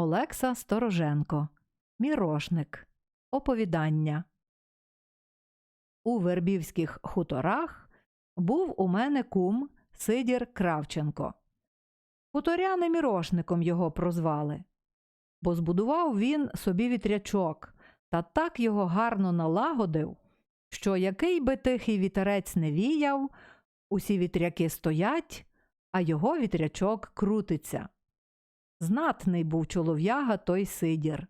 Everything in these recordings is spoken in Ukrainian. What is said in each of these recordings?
Олекса Стороженко. Мірошник. Оповідання. У Вербівських хуторах був у мене кум Сидір Кравченко. Хуторяни мірошником його прозвали, бо збудував він собі вітрячок та так його гарно налагодив, що який би тихий вітерець не віяв, усі вітряки стоять, а його вітрячок крутиться. Знатний був чолов'яга той Сидір,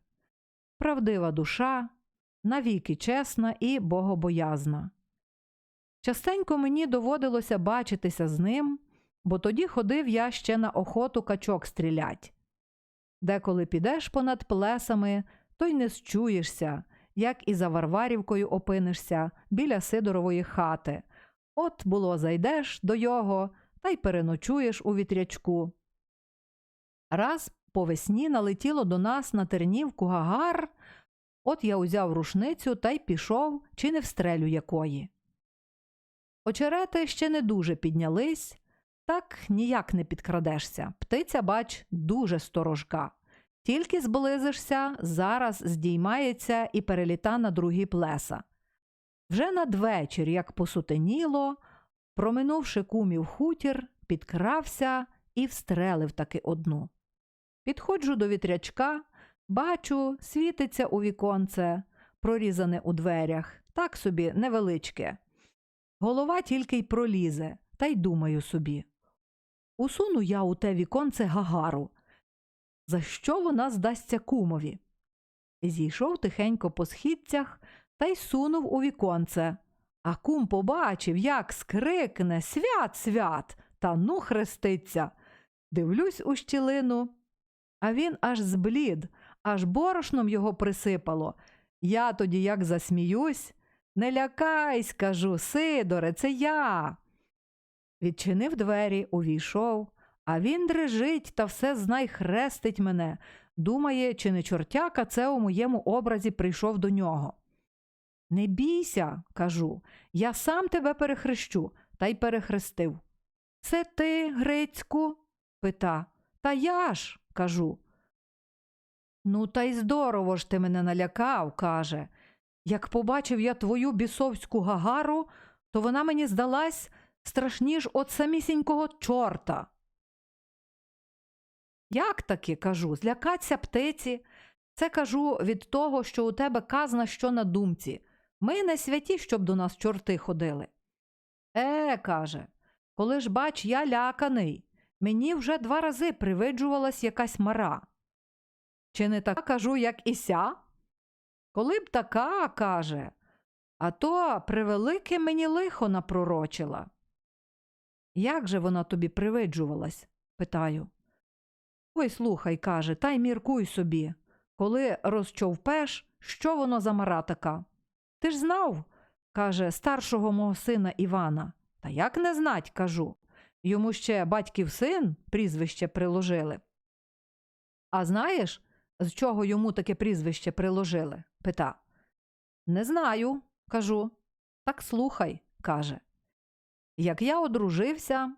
правдива душа, навіки чесна і богобоязна. Частенько мені доводилося бачитися з ним, бо тоді ходив я ще на охоту качок стрілять. Деколи підеш понад плесами, то й не счуєшся, як і за Варварівкою опинишся біля Сидорової хати. От, було, зайдеш до його та й переночуєш у вітрячку. Раз по весні налетіло до нас на тернівку гагар, от я узяв рушницю та й пішов, чи не встрелю якої. Очерети ще не дуже піднялись, так ніяк не підкрадешся. Птиця, бач, дуже сторожка. Тільки зблизишся, зараз здіймається і переліта на другі плеса. Вже надвечір, як посутеніло, проминувши кумів хутір, підкрався і встрелив таки одну. Підходжу до вітрячка, бачу, світиться у віконце, прорізане у дверях, так собі невеличке. Голова тільки й пролізе, та й думаю собі. Усуну я у те віконце гагару. За що вона здасться кумові? Зійшов тихенько по східцях та й сунув у віконце. А кум побачив, як скрикне свят, свят, та ну хреститься. Дивлюсь у щілину, а він аж зблід, аж борошном його присипало. Я тоді як засміюсь. Не лякайсь, кажу, Сидоре, це я. Відчинив двері, увійшов, а він дрижить та все знай хрестить мене. Думає, чи не чортяка це у моєму образі прийшов до нього. Не бійся, кажу, я сам тебе перехрещу, та й перехрестив. Це ти, Грицьку? пита. Та я ж, кажу. Ну, та й здорово ж ти мене налякав, каже. Як побачив я твою бісовську гагару, то вона мені здалась страшніш от самісінького чорта. Як таки, кажу, злякаться птиці? Це кажу від того, що у тебе казна що на думці. Ми не святі, щоб до нас чорти ходили. Е, каже, коли ж бач, я ляканий, мені вже два рази привиджувалась якась мара. Чи не така кажу, як і ся? Коли б така, каже, а то превелике мені лихо напророчила. Як же вона тобі привиджувалась? питаю. Ой, слухай, каже, та й міркуй собі, коли розчовпеш, що воно за мара така. Ти ж знав, каже, старшого мого сина Івана. Та як не знать, кажу. Йому ще батьків син прізвище приложили. А знаєш, з чого йому таке прізвище приложили? пита. Не знаю, кажу. Так слухай, каже. Як я одружився,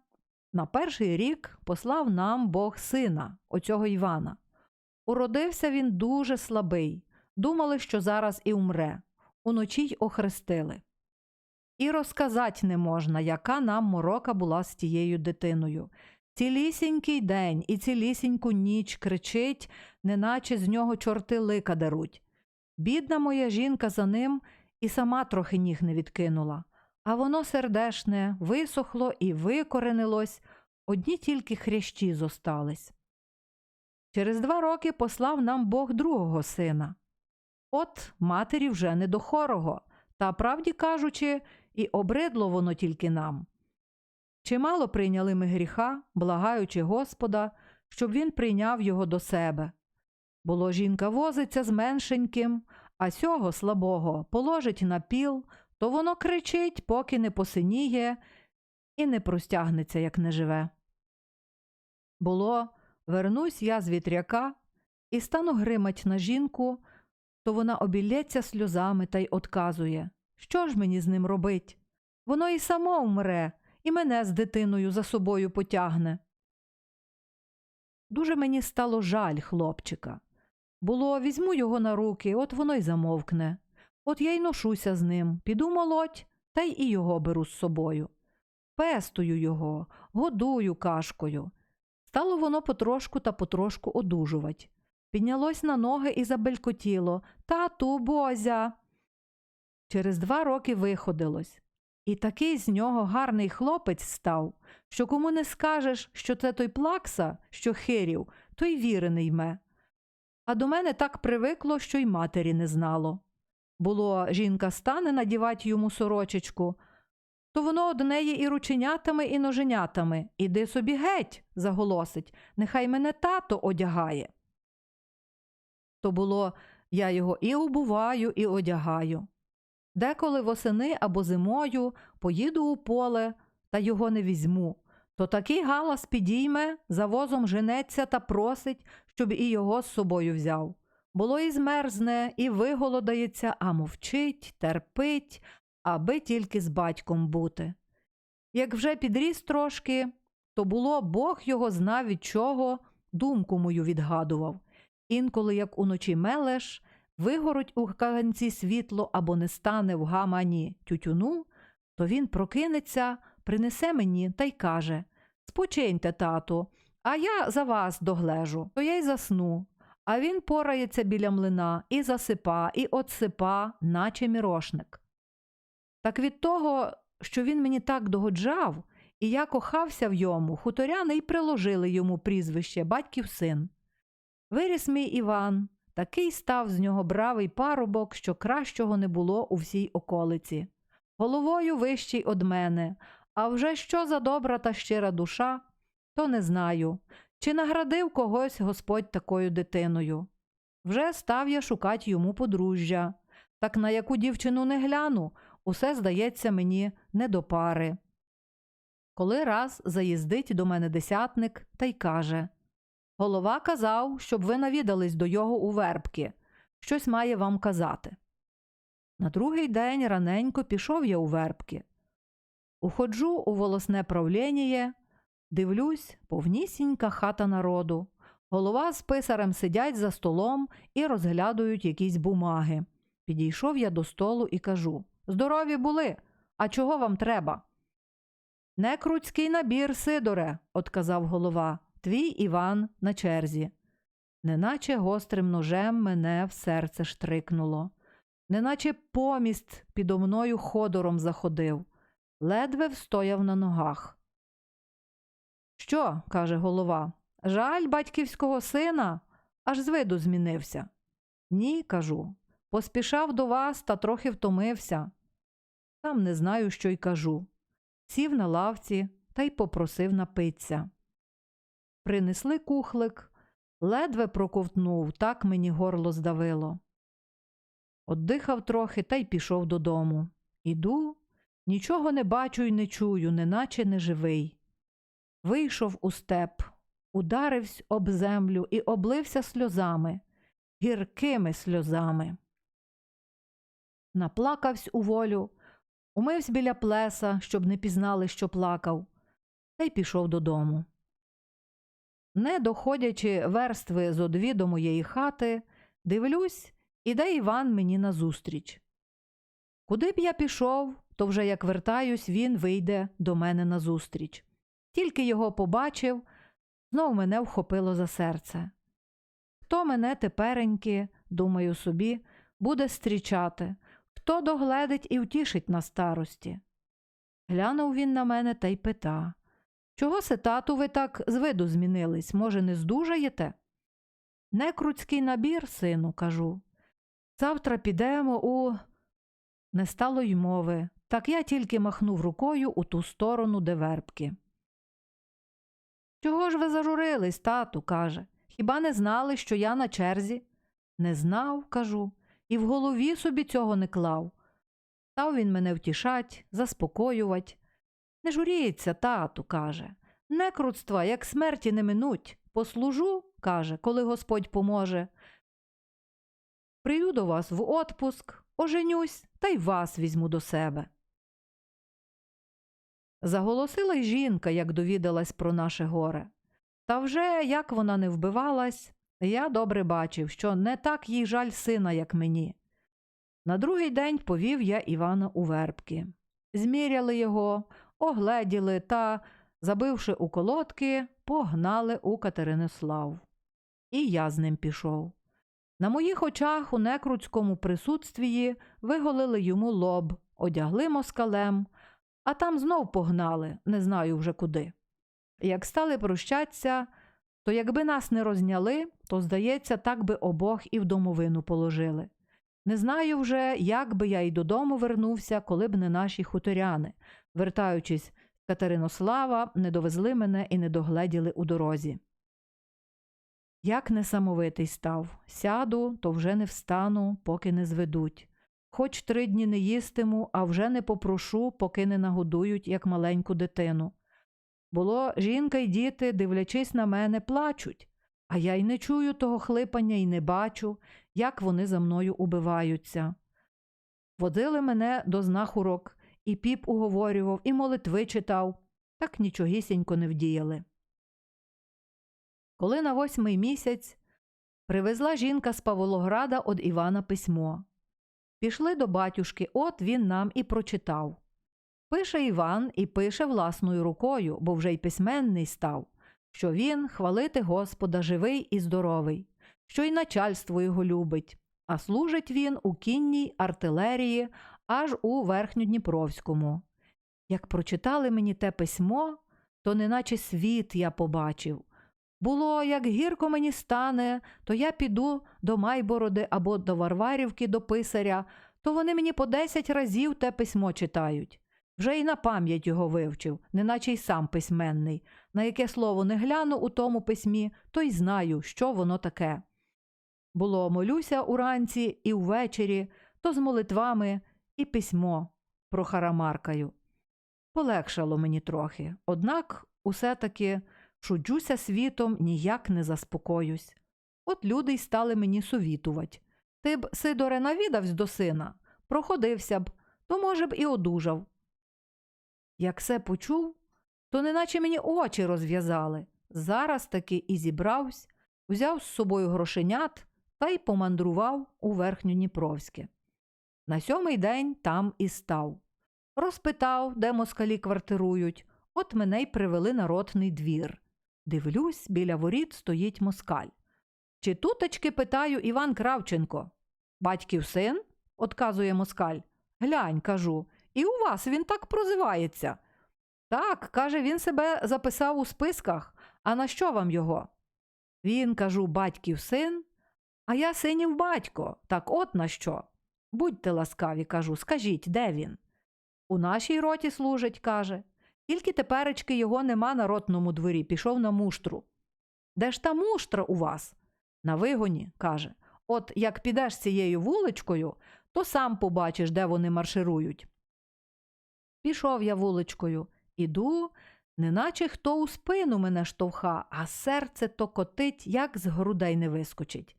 на перший рік послав нам Бог сина, оцього Івана. Уродився він дуже слабий. Думали, що зараз і умре. Уночі й охрестили. І розказать не можна, яка нам морока була з тією дитиною. Цілісінький день і цілісіньку ніч кричить, неначе з нього чорти лика деруть. Бідна моя жінка за ним і сама трохи ніг не відкинула, а воно сердешне, висохло і викоренилось, одні тільки хрящі зостались. Через два роки послав нам Бог другого сина. От матері вже не до хорого, та, правді кажучи, і обридло воно тільки нам. Чимало прийняли ми гріха, благаючи Господа, щоб він прийняв його до себе. Було жінка возиться з меншеньким, а сього слабого положить на піл, то воно кричить, поки не посиніє і не простягнеться, як не живе. Було, вернусь я з вітряка і стану гримать на жінку, то вона обілється сльозами та й отказує Що ж мені з ним робить? Воно і само вмре, і мене з дитиною за собою потягне. Дуже мені стало жаль хлопчика. Було, візьму його на руки, от воно й замовкне. От я й ношуся з ним, піду молоть, та й і його беру з собою. Пестую його, годую кашкою. Стало воно потрошку та потрошку одужувать. Піднялось на ноги і забелькотіло Тату, бозя. Через два роки виходилось. І такий з нього гарний хлопець став, що кому не скажеш, що це той плакса, що хирів, то й віри не йме. А до мене так привикло, що й матері не знало. Було, жінка стане надівати йому сорочечку, то воно од неї і рученятами, і ноженятами. Іди собі геть, заголосить, нехай мене тато одягає. То було, я його і обуваю, і одягаю. Деколи восени або зимою поїду у поле та його не візьму, то такий галас підійме, за возом женеться та просить, щоб і його з собою взяв. Було і змерзне, і виголодається, а мовчить, терпить, аби тільки з батьком бути. Як вже підріс трошки, то було Бог його знав від чого, думку мою відгадував. Інколи, як уночі мелеш, вигорить у каганці світло або не стане в гамані тютюну, то він прокинеться, принесе мені та й каже Спочиньте, тату, а я за вас доглежу, то я й засну. А він порається біля млина і засипа, і отсипа, наче мірошник. Так від того, що він мені так догоджав, і я кохався в йому, хуторяни й приложили йому прізвище батьків син. Виріс мій Іван, такий став з нього бравий парубок, що кращого не було у всій околиці. Головою вищий од мене, а вже що за добра та щира душа, то не знаю, чи наградив когось Господь такою дитиною. Вже став я шукати йому подружжя, так на яку дівчину не гляну, усе здається мені не до пари. Коли раз заїздить до мене десятник та й каже Голова казав, щоб ви навідались до його у вербки, щось має вам казати. На другий день раненько пішов я у вербки. Уходжу у волосне правління, дивлюсь, повнісінька хата народу. Голова з писарем сидять за столом і розглядають якісь бумаги. Підійшов я до столу і кажу Здорові були, а чого вам треба? Не круцький набір, Сидоре, отказав голова, твій Іван на черзі. Неначе гострим ножем мене в серце штрикнуло, неначе поміст підо мною ходором заходив, ледве встояв на ногах. Що? каже голова. Жаль батьківського сина, аж з виду змінився. Ні, кажу. Поспішав до вас та трохи втомився. Сам не знаю, що й кажу. Сів на лавці та й попросив напитися. Принесли кухлик, ледве проковтнув, так мені горло здавило. Отдихав трохи та й пішов додому. Іду, нічого не бачу й не чую, неначе неживий. Вийшов у степ, ударився об землю і облився сльозами, гіркими сльозами. Наплакавсь у волю, умивсь біля плеса, щоб не пізнали, що плакав, та й пішов додому. Не доходячи верстви зо дві до моєї хати, дивлюсь, іде Іван мені назустріч. Куди б я пішов, то вже як вертаюсь, він вийде до мене назустріч. Тільки його побачив, знов мене вхопило за серце. Хто мене тепереньки, думаю собі, буде стрічати, хто догледить і втішить на старості. Глянув він на мене та й пита Чого се, тату, ви так з виду змінились? Може, не здужаєте? Некруцький набір, сину, кажу. Завтра підемо у. Не стало й мови, так я тільки махнув рукою у ту сторону, де вербки. Чого ж ви зажурились, тату, каже. Хіба не знали, що я на черзі? Не знав, кажу, і в голові собі цього не клав. Став він мене втішать, заспокоювать. Не журіться, тату, каже. Некрутства, як смерті не минуть. Послужу, каже, коли Господь поможе. Прийду до вас в отпуск, оженюсь та й вас візьму до себе. Заголосила й жінка, як довідалась про наше горе. Та вже як вона не вбивалась, я добре бачив, що не так їй жаль сина, як мені. На другий день повів я Івана у вербки. Зміряли його, огледіли та, забивши у колодки, погнали у Катеринослав. І я з ним пішов. На моїх очах у некруцькому присутствії виголили йому лоб, одягли москалем, а там знов погнали, не знаю вже куди. Як стали прощаться, то якби нас не розняли, то, здається, так би обох і в домовину положили. Не знаю вже, як би я й додому вернувся, коли б не наші хуторяни, вертаючись з Катеринослава, не довезли мене і не догледіли у дорозі. Як несамовитий став, сяду, то вже не встану, поки не зведуть. Хоч три дні не їстиму, а вже не попрошу, поки не нагодують, як маленьку дитину. Було, жінка й діти, дивлячись на мене, плачуть, а я й не чую того хлипання і не бачу, як вони за мною убиваються. Водили мене до знахурок, і піп уговорював, і молитви читав, так нічогісінько не вдіяли. Коли на восьмий місяць привезла жінка з Павлограда од Івана письмо. Пішли до батюшки, от він нам і прочитав. Пише Іван і пише власною рукою, бо вже й письменний став, що він хвалити Господа живий і здоровий, що й начальство його любить, а служить він у кінній артилерії аж у Верхньодніпровському. Як прочитали мені те письмо, то неначе світ я побачив. Було, як гірко мені стане, то я піду до Майбороди або до Варварівки до писаря, то вони мені по десять разів те письмо читають. Вже й на пам'ять його вивчив, неначе й сам письменний. На яке слово не гляну у тому письмі, то й знаю, що воно таке. Було молюся уранці і ввечері, то з молитвами і письмо прохарамаркаю. Полегшало мені трохи, однак усе таки шуджуся світом, ніяк не заспокоюсь. От люди й стали мені совітувать. Ти б, Сидоре, навідавсь до сина, проходився б, то, може б, і одужав. Як все почув, то неначе мені очі розв'язали. Зараз таки і зібравсь, взяв з собою грошенят та й помандрував у Верхньодніпровське. На сьомий день там і став. Розпитав, де москалі квартирують, от мене й привели на ротний двір. Дивлюсь, біля воріт стоїть москаль. Чи тутечки питаю Іван Кравченко? Батьків син? отказує москаль. Глянь, кажу, і у вас він так прозивається. Так, каже, він себе записав у списках. А на що вам його? Він, кажу, батьків син, а я синів батько. Так от на що? Будьте ласкаві, кажу, скажіть, де він? У нашій роті служить, каже. Тільки теперечки його нема на ротному дворі, пішов на муштру. Де ж та муштра у вас? На вигоні, каже. От як підеш цією вуличкою, то сам побачиш, де вони марширують. Пішов я вуличкою, іду, неначе хто у спину мене штовха, а серце то котить, як з грудей не вискочить.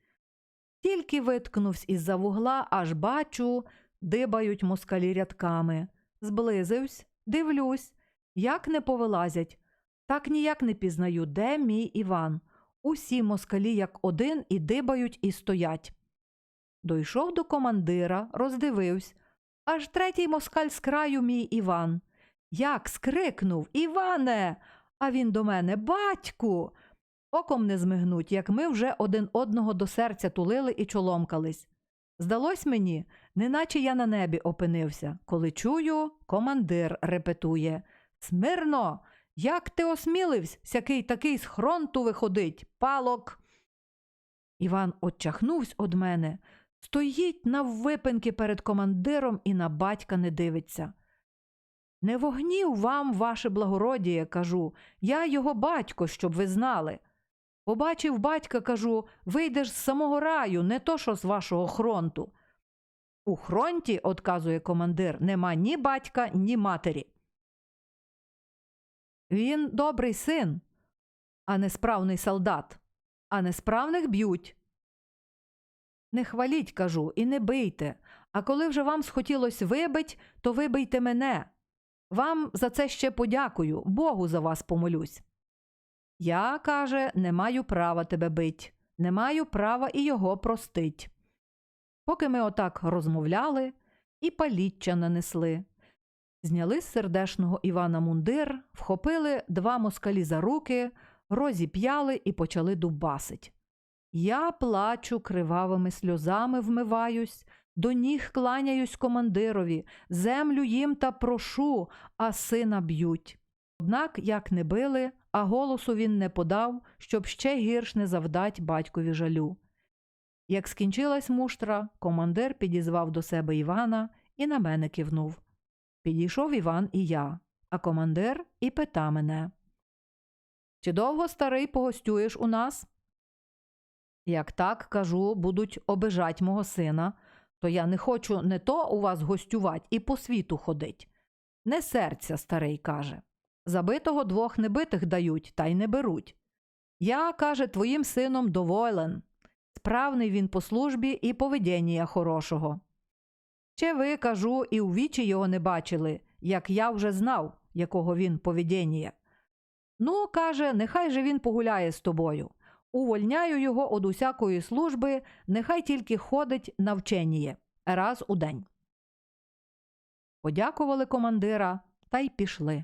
Тільки виткнувсь із-за вугла, аж бачу, дибають москалі рядками. Зблизивсь, дивлюсь, як не повилазять. Так ніяк не пізнаю, де мій Іван. Усі москалі, як один, і дибають, і стоять. Дойшов до командира, роздивився. Аж третій москаль з краю мій Іван. Як скрикнув Іване. А він до мене Батьку. Оком не змигнуть, як ми вже один одного до серця тулили і чоломкались. Здалось мені, неначе я на небі опинився, коли чую, командир репетує Смирно, як ти осміливсь, сякий такий з хронту виходить, палок. Іван отчахнувся од мене, стоїть наввипинки перед командиром і на батька не дивиться. Не вогнів вам, ваше благородіє, кажу, я його батько, щоб ви знали. Побачив батька, кажу, вийдеш з самого раю, не то що з вашого хронту. У хронті, отказує командир, нема ні батька, ні матері. Він добрий син, а несправний солдат, а несправних б'ють. Не хваліть, кажу, і не бийте, а коли вже вам схотілось вибить, то вибийте мене. Вам за це ще подякую, Богу за вас помолюсь. Я, каже, не маю права тебе бить, не маю права і його простить. Поки ми отак розмовляли і паліччя нанесли. Зняли з сердешного Івана мундир, вхопили два москалі за руки, розіп'яли і почали дубасить. Я плачу, кривавими сльозами вмиваюсь, до ніг кланяюсь командирові, землю їм та прошу, а сина б'ють. Однак, як не били, а голосу він не подав, щоб ще гірш не завдать батькові жалю. Як скінчилась муштра, командир підізвав до себе Івана і на мене кивнув. Підійшов Іван і я, а командир і пита мене. Чи довго старий погостюєш у нас? Як так, кажу, будуть обижать мого сина, то я не хочу не то у вас гостювать і по світу ходить. Не серця, старий каже. Забитого двох небитих дають, та й не беруть. Я, каже, твоїм сином доволен. Справний він по службі і поведіння хорошого. Ще ви, кажу, і у вічі його не бачили, як я вже знав, якого він поведіння. Ну, каже, нехай же він погуляє з тобою. Увольняю його од усякої служби, нехай тільки ходить на вченіє раз у день. Подякували командира та й пішли.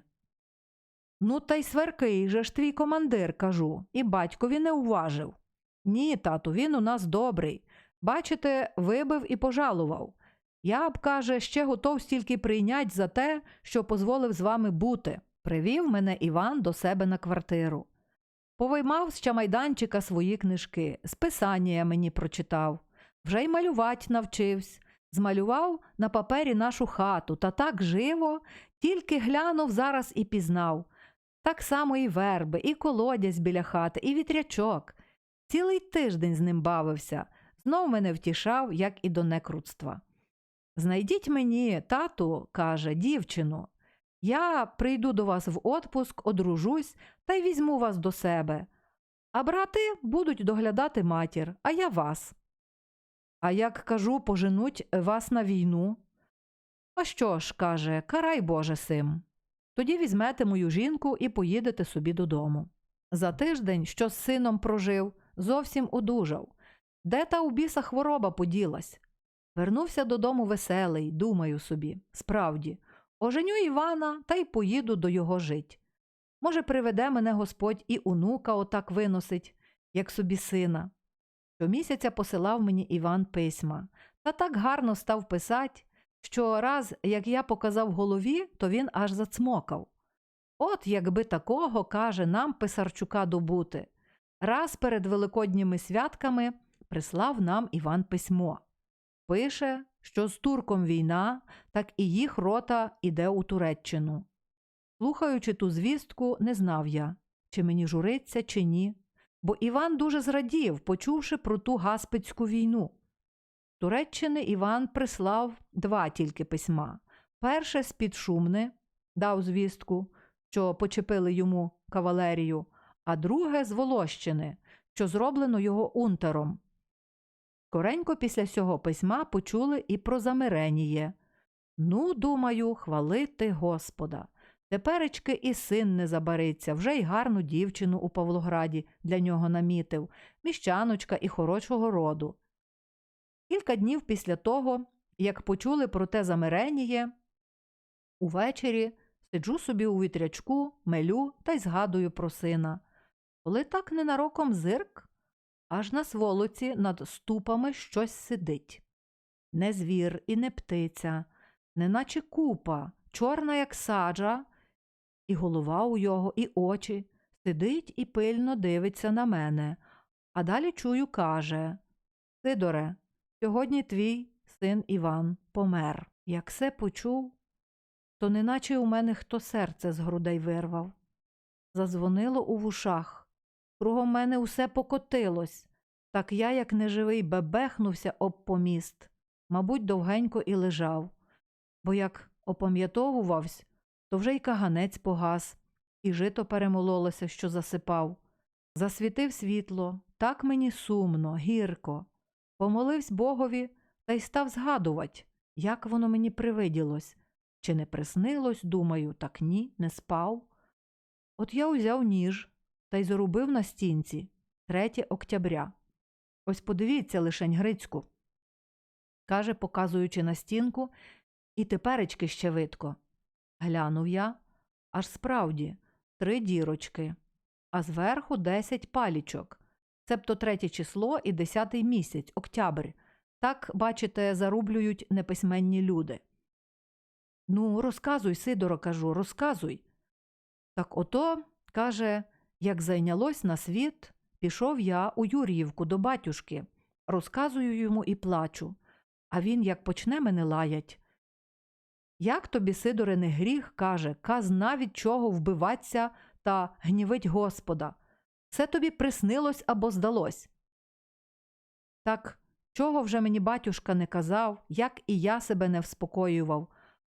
Ну, та й сверкий же ж твій командир, кажу, і батькові не уважив. Ні, тату, він у нас добрий. Бачите, вибив і пожалував. Я б, каже, ще готов стільки прийнять за те, що позволив з вами бути. Привів мене Іван до себе на квартиру. Повиймав з чамайданчика свої книжки, списання мені прочитав, вже й малювать навчився. Змалював на папері нашу хату та так живо, тільки глянув зараз і пізнав. Так само і верби, і колодязь біля хати, і вітрячок. Цілий тиждень з ним бавився, знов мене втішав, як і до некрутства. Знайдіть мені, тату, каже, дівчину. Я прийду до вас в отпуск, одружусь та й візьму вас до себе. А брати будуть доглядати матір, а я вас. А як кажу, поженуть вас на війну. А що ж, каже, карай Боже сим. Тоді візьмете мою жінку і поїдете собі додому. За тиждень, що з сином прожив, зовсім одужав. Де та у біса хвороба поділась? Вернувся додому веселий, думаю собі, справді, оженю Івана та й поїду до його жить. Може, приведе мене Господь і онука отак виносить, як собі сина. Щомісяця посилав мені Іван письма, та так гарно став писать, що раз, як я показав голові, то він аж зацмокав. От якби такого, каже, нам Писарчука добути. Раз перед великодніми святками прислав нам Іван письмо. Пише, що з турком війна, так і їх рота іде у Туреччину. Слухаючи ту звістку, не знав я, чи мені журиться, чи ні, бо Іван дуже зрадів, почувши про ту гаспицьку війну. Туреччини Іван прислав два тільки письма. Перше з під Шумни дав звістку, що почепили йому кавалерію, а друге з Волощини, що зроблено його унтером. Скоренько після сього письма почули і про замиреніє. Ну, думаю, хвалити Господа. Теперечки і син не забариться, вже й гарну дівчину у Павлограді для нього намітив, міщаночка і хорошого роду. Кілька днів після того, як почули про те замиреніє, увечері сиджу собі у вітрячку, мелю та й згадую про сина. Коли так ненароком зирк, аж на сволоці над ступами щось сидить. Не звір і не птиця, неначе купа, чорна, як саджа, і голова у його, і очі, сидить і пильно дивиться на мене, а далі чую, каже Сидоре, сьогодні твій син Іван помер. Як все почув, то неначе у мене хто серце з грудей вирвав. Зазвонило у вушах. Кругом мене усе покотилось. Так я, як неживий, бебехнувся об поміст, мабуть, довгенько і лежав, бо як опам'ятовувався, то вже й каганець погас, і жито перемололося, що засипав. Засвітив світло, так мені сумно, гірко. Помоливсь Богові та й став згадувати, як воно мені привиділось. Чи не приснилось, думаю, так ні, не спав. От я узяв ніж, та й зарубив на стінці 3 октября. Ось подивіться лишень Грицьку. каже, показуючи на стінку, і теперечки ще видко. Глянув я, аж справді три дірочки, а зверху десять палічок, цебто третє число і десятий місяць, октябрь. Так, бачите, зарублюють неписьменні люди. Ну, розказуй, Сидоро, кажу, розказуй. Так ото, каже, як зайнялось на світ, пішов я у Юріївку до батюшки, розказую йому і плачу. А він як почне мене лаять. Як тобі, Сидоре, не гріх, каже, казна від чого вбиваться та гнівить Господа. Це тобі приснилось або здалось. Так чого вже мені батюшка не казав, як і я себе не вспокоював,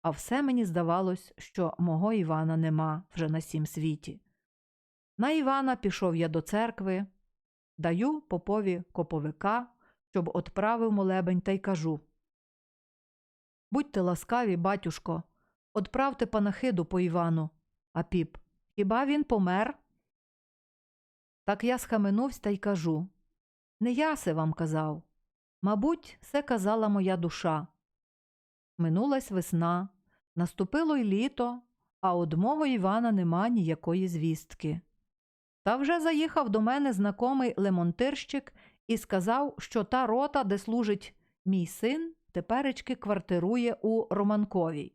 а все мені здавалось, що мого Івана нема вже на сім світі. На Івана пішов я до церкви, даю попові коповика, щоб отправив молебень та й кажу. Будьте ласкаві, батюшко, отправте панахиду по Івану. А піп, хіба він помер? Так я схаменувся та й кажу. Не я се вам казав. Мабуть, це казала моя душа. Минулась весна, наступило й літо, а од мого Івана нема ніякої звістки. Та вже заїхав до мене знакомий лемонтирщик і сказав, що та рота, де служить мій син, теперечки квартирує у Романковій.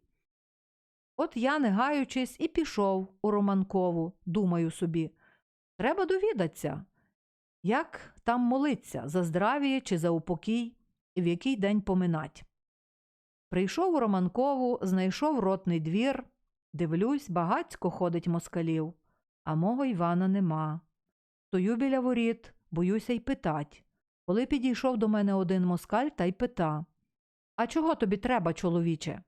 От я, не гаючись, і пішов у Романкову, думаю собі. Треба довідатися, як там молиться за здравіє чи за упокій, і в який день поминать. Прийшов у Романкову, знайшов ротний двір, дивлюсь, багацько ходить москалів, а мого Івана нема. Стою біля воріт, боюся й питать. Коли підійшов до мене один москаль та й пита А чого тобі треба, чоловіче?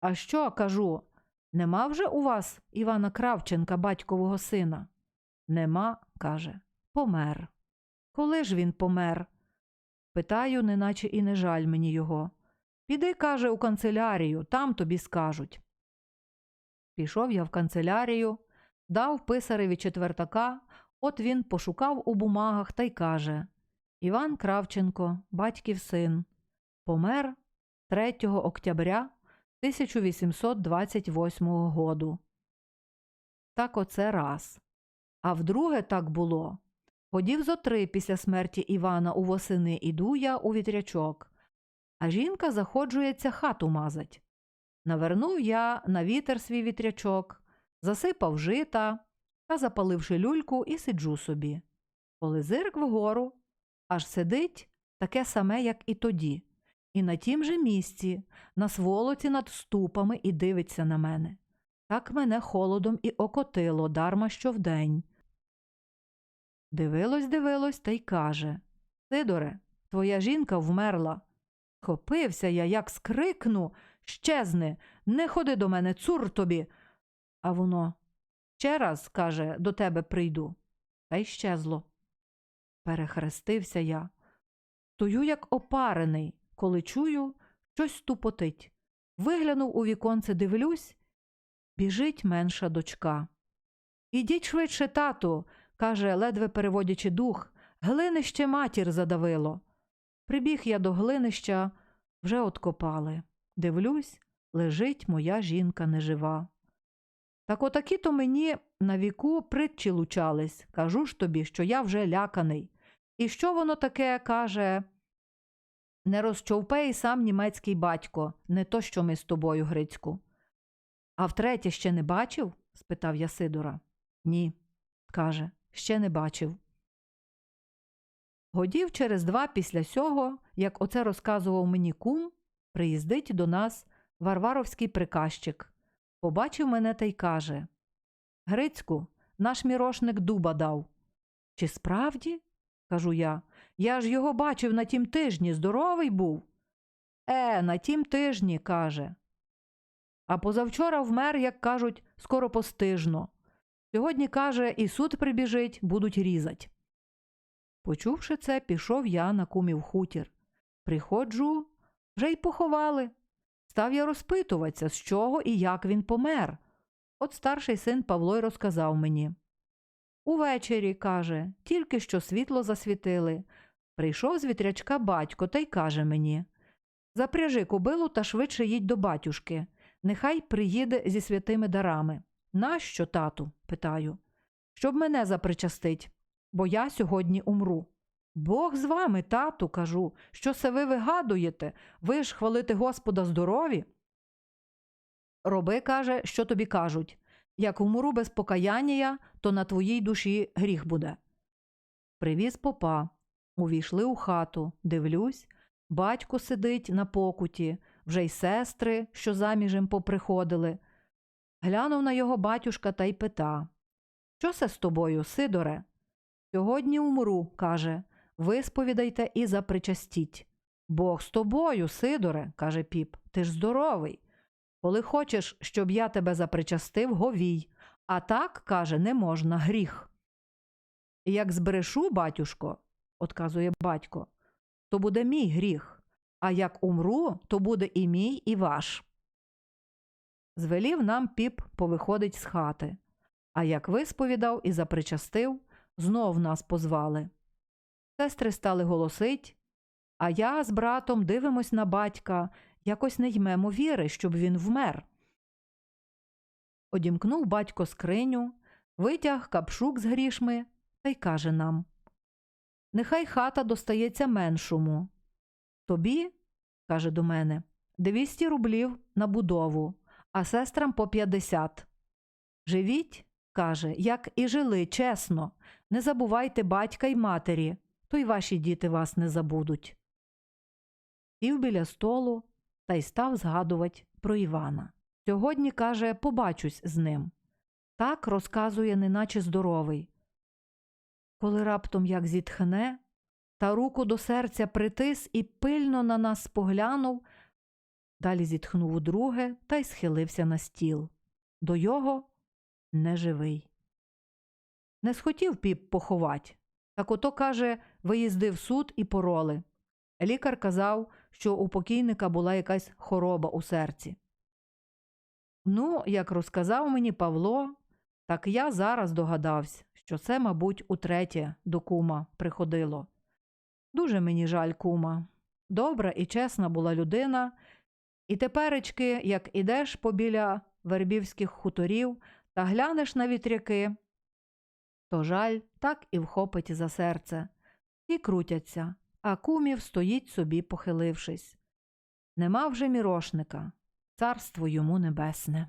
А що, кажу, нема вже у вас Івана Кравченка, батькового сина? Нема, каже, помер. Коли ж він помер? Питаю, неначе і не жаль мені його. Піди, каже, у канцелярію, там тобі скажуть. Пішов я в канцелярію, дав писареві четвертака, от він пошукав у бумагах та й каже Іван Кравченко, батьків син, помер 3 октября 1828 году. Так оце раз. А вдруге так було. Ходів зо три після смерті Івана у восени іду я у вітрячок, а жінка заходжується хату мазать. Навернув я на вітер свій вітрячок, засипав жита та запаливши люльку, і сиджу собі. Коли зирк вгору, аж сидить таке саме, як і тоді, і на тім же місці, на сволоці над ступами, і дивиться на мене. Так мене холодом і окотило, дарма що вдень. Дивилось, дивилось та й каже Сидоре, твоя жінка вмерла. Хопився я, як скрикну, щезни, не ходи до мене, цур тобі. А воно ще раз, каже, до тебе прийду. Та й щезло. Перехрестився я. Стою, як опарений, коли чую, щось ступотить. Виглянув у віконце, дивлюсь, біжить менша дочка. Ідіть швидше, тату, каже, ледве переводячи дух, глинище матір задавило. Прибіг я до глинища, вже откопали. Дивлюсь, лежить моя жінка нежива. Так отакі то мені на віку притчі лучались. Кажу ж тобі, що я вже ляканий. І що воно таке каже? Не розчовпе і сам німецький батько, не то, що ми з тобою, Грицьку. А втретє ще не бачив? спитав я Сидора. Ні, каже, ще не бачив. Годів через два після сього, як оце розказував мені кум, приїздить до нас варваровський приказчик. Побачив мене та й каже Грицьку, наш мірошник дуба дав. Чи справді? кажу я. Я ж його бачив на тім тижні, здоровий був. Е, на тім тижні, каже. А позавчора вмер, як кажуть, скоро постижно. Сьогодні, каже, і суд прибіжить, будуть різать. Почувши це, пішов я на кумів хутір. Приходжу, вже й поховали. Став я розпитуватися, з чого і як він помер. От старший син Павло й розказав мені. Увечері, каже, тільки що світло засвітили. Прийшов з вітрячка батько та й каже мені Запряжи кобилу та швидше їдь до батюшки. Нехай приїде зі святими дарами. Нащо, тату? питаю. Щоб мене запричастить, бо я сьогодні умру. Бог з вами, тату, кажу, що се ви вигадуєте? Ви ж хвалити Господа здорові. Роби, каже, що тобі кажуть. Як умру без покаяння, то на твоїй душі гріх буде. Привіз попа. Увійшли у хату, дивлюсь, батько сидить на покуті, вже й сестри, що заміжем поприходили. Глянув на його батюшка та й пита Що се з тобою, Сидоре? Сьогодні умру, каже, висповідайте і запричастіть. Бог з тобою, Сидоре, каже піп, ти ж здоровий. Коли хочеш, щоб я тебе запричастив, говій, а так, каже, не можна, гріх. Як збрешу, батюшко, отказує батько, то буде мій гріх, а як умру, то буде і мій, і ваш. Звелів нам піп повиходить з хати, а як висповідав і запричастив, знов нас позвали. Сестри стали голосить, а я з братом дивимось на батька, якось не ймемо віри, щоб він вмер. Одімкнув батько скриню, витяг капшук з грішми та й каже нам Нехай хата достається меншому. Тобі, каже до мене, 200 рублів на будову, а сестрам по 50. Живіть, каже, як і жили, чесно. Не забувайте батька й матері, то й ваші діти вас не забудуть. Сів біля столу та й став згадувати про Івана. Сьогодні, каже, побачусь з ним. Так розказує, неначе здоровий. Коли раптом як зітхне, та руку до серця притис і пильно на нас споглянув, далі зітхнув удруге та й схилився на стіл. До його неживий. Не схотів піп поховать. Так ото, каже, виїздив суд і пороли. Лікар казав, що у покійника була якась хороба у серці. Ну, як розказав мені Павло, так я зараз догадався, що це, мабуть, утретє до кума приходило. Дуже мені жаль кума. Добра і чесна була людина, і теперечки, як ідеш побіля вербівських хуторів та глянеш на вітряки, то жаль так і вхопить за серце. І крутяться, а кумів стоїть собі, похилившись. Нема вже мірошника, царство йому небесне.